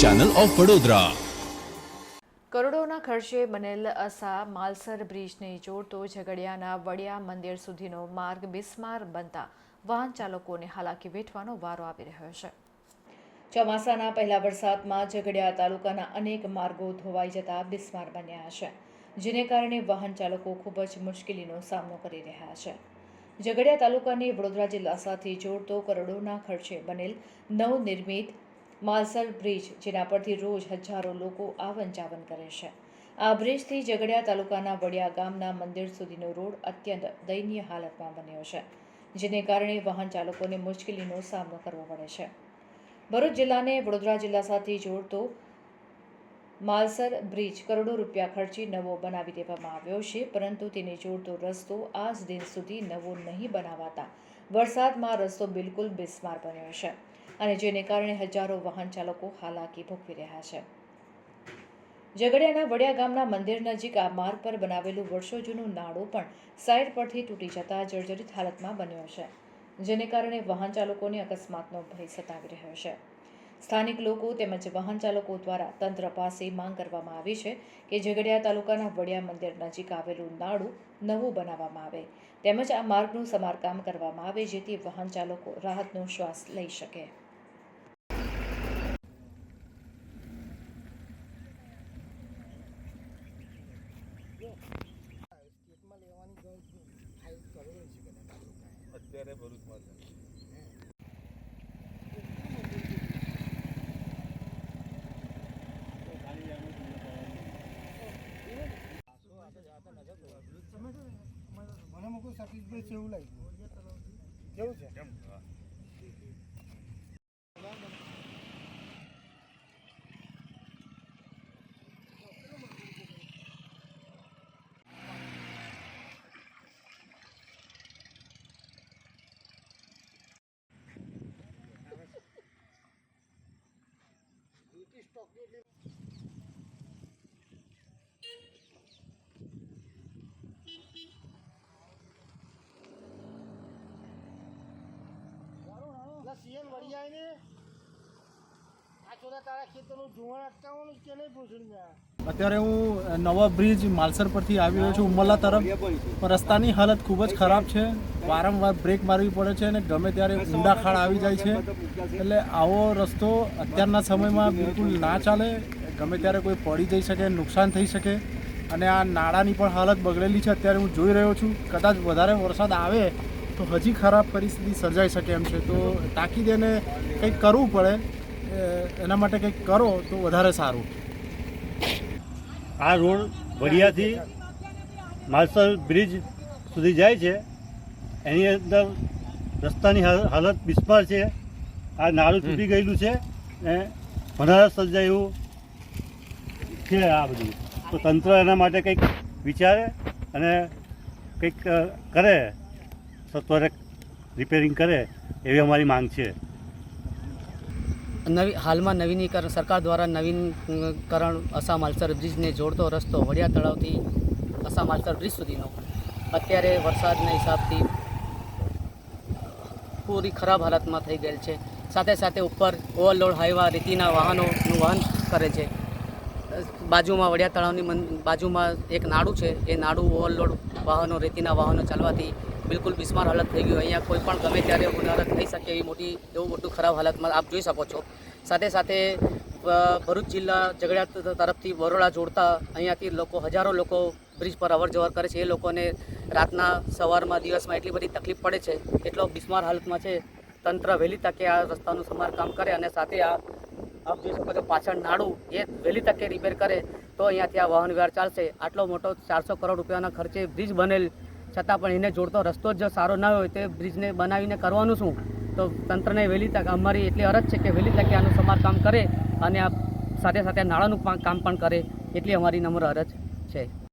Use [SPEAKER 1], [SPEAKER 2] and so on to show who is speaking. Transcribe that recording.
[SPEAKER 1] Channel of Vadodara
[SPEAKER 2] કરોડોના ખર્ચે બનેલ અસા માલસર બ્રિજને જોડતો ઝઘડિયાના વડિયા મંદિર સુધીનો માર્ગ બિસ્માર બનતા વાહન ચાલકોને હાલાકી વેઠવાનો વારો આવી રહ્યો છે. ચોમાસાના પહેલા વરસાદમાં ઝઘડિયા તાલુકાના અનેક માર્ગો ધોવાઈ જતા બિસ્માર બન્યા છે, જેને કારણે વાહન ચાલકો ખૂબ જ મુશ્કેલીનો સામનો કરી રહ્યા છે. ઝઘડિયા તાલુકાને વડોદરા જિલ્લા સાથે જોડતો કરોડોના ખર્ચે બનેલ નવનિર્મિત માલસર બ્રિજ, જેના પરથી રોજ હજારો લોકો આવન જાવન કરે છે. આ બ્રિજથી ઝઘડિયા તાલુકાના વડિયા ગામના મંદિર સુધીનો રોડ અત્યંત દયનીય હાલતમાં બન્યો છે, જેને કારણે વાહન ચાલકોને મુશ્કેલીનો સામનો કરવો પડે છે. ભરૂચ જિલ્લાને વડોદરા જિલ્લા સાથે જોડતો માલસર બ્રિજ કરોડો રૂપિયા ખર્ચી નવો બનાવી દેવામાં આવ્યો છે, પરંતુ તેને જોડતો રસ્તો આજ દિન સુધી નવો નહીં બનાવાતા. વરસાદમાં રસ્તો બિલકુલ બિસ્માર બન્યો છે અને જેને કારણે હજારો વાહન ચાલકો હાલાકી ભોગવી રહ્યા છે. ઝઘડિયાના વડિયા ગામના મંદિર નજીક આ માર્ગ પર બનાવેલું વર્ષો જૂનું નાળું પણ સાઈડ પરથી તૂટી જતા જર્જરિત હાલતમાં બન્યો છે, જેને કારણે વાહન ચાલકોને અકસ્માતનો ભય સતાવી રહ્યો છે. સ્થાનિક લોકો તેમજ વાહન ચાલકો દ્વારા તંત્ર પાસે માંગ કરવામાં આવી છે કે ઝઘડિયા તાલુકાના વડિયા મંદિર નજીક આવેલું નાડું નવું બનાવવામાં આવે. તેમજ આ માર્ગનું સમારકામ કરવામાં આવે જેથી વાહન ચાલકો રાહતનો શ્વાસ લઈ શકે.
[SPEAKER 3] અત્યારે ભરૂચમાં
[SPEAKER 4] મને મૂકું સતીશભાઈ છે એવું લાગ્યું કેવું છે
[SPEAKER 3] કેમ હા.
[SPEAKER 4] એટલે સીએમ આવીને આ ચોદા તારા ખેતરનું ધુવાણ અટકાવવાનું કે નહીં પૂછ્યું
[SPEAKER 5] અત્યારે હું નવા બ્રિજ માલસર પરથી આવી રહ્યો છું ઉમરલા તરફ. રસ્તાની હાલત ખૂબ જ ખરાબ છે. વારંવાર બ્રેક મારવી પડે છે અને ગમે ત્યારે ઊંડા ખાડ આવી જાય છે. એટલે આવો રસ્તો અત્યારના સમયમાં બિલકુલ ના ચાલે. ગમે ત્યારે કોઈ પડી જઈ શકે, નુકસાન થઈ શકે. અને આ નાળાની પણ હાલત બગડેલી છે. અત્યારે હું જોઈ રહ્યો છું. કદાચ વધારે વરસાદ આવે તો હજી ખરાબ પરિસ્થિતિ સર્જાઈ શકે એમ છે. તો તાકીદેને કંઈક કરવું પડે. એના માટે કંઈક કરો તો વધારે સારું.
[SPEAKER 6] આ રોડ વડિયાથી માલસર બ્રિજ સુધી જાય છે. એની અંદર રસ્તાની હાલ- હાલત બિસ્માર છે. આ નાળું તૂટી ગયેલું છે ને ભનારસ સર્જાય એવું છે આ બધું. તો તંત્ર એના માટે કંઈક વિચારે અને કંઈક કરે. સત્વરે રિપેરિંગ કરે એવી અમારી માંગ છે.
[SPEAKER 7] નવી, હાલમાં નવીનીકરણ, સરકાર દ્વારા નવીનકરણ અસા માલસર બ્રિજને જોડતો રસ્તો વડિયા તળાવથી અસા માલસર બ્રિજ સુધીનો. અત્યારે વરસાદના હિસાબથી પૂરી ખરાબ હાલતમાં થઈ ગયેલ છે. સાથે સાથે ઉપર ઓવરલોડ હાઈવા રેતીના વાહનોનું વહન કરે છે. બાજુમાં વડિયા તળાવની બાજુમાં એક નાડું છે. એ નાડું ઓવરલોડ વાહનો, રેતીના વાહનો ચાલવાથી બિલકુલ બિસ્માર હાલત થઈ ગયું. અહીંયા કોઈ પણ ગમે ત્યારે હોનારત થઈ શકે એવી મોટી, એવું મોટું ખરાબ હાલતમાં આપ જોઈ શકો છો. સાથે સાથે ભરૂચ જિલ્લા ઝઘડિયા તરફથી બરોડા જોડતા અહીંયાથી લોકો, હજારો લોકો બ્રિજ પર અવર જવર કરે છે. એ લોકોને રાતના સવારમાં દિવસમાં એટલી બધી તકલીફ પડે છે. એટલો બિસ્માર હાલતમાં છે. તંત્ર વહેલી તકે આ રસ્તાનું સમારકામ કરે અને સાથે આ, આપ જોઈ શકો છો પાછળ નાડું એ વહેલી તકે રિપેર કરે તો અહીંયાથી આ વાહન વ્યવહાર ચાલશે. આટલો મોટો ચારસો કરોડ રૂપિયાના ખર્ચે બ્રિજ બનેલ છતાં પણ એને જોડતો રસ્તો જ સારો ના હોય તે બ્રિજને બનાવીને કરવાનું શું? તો તંત્રને વહેલી તક, અમારી એટલી અરજ છે કે વહેલી તકે આનું સમારકામ કરે અને આ સાથે સાથે નાળાનું કામ પણ કરે, એટલી અમારી નમ્ર અરજ છે.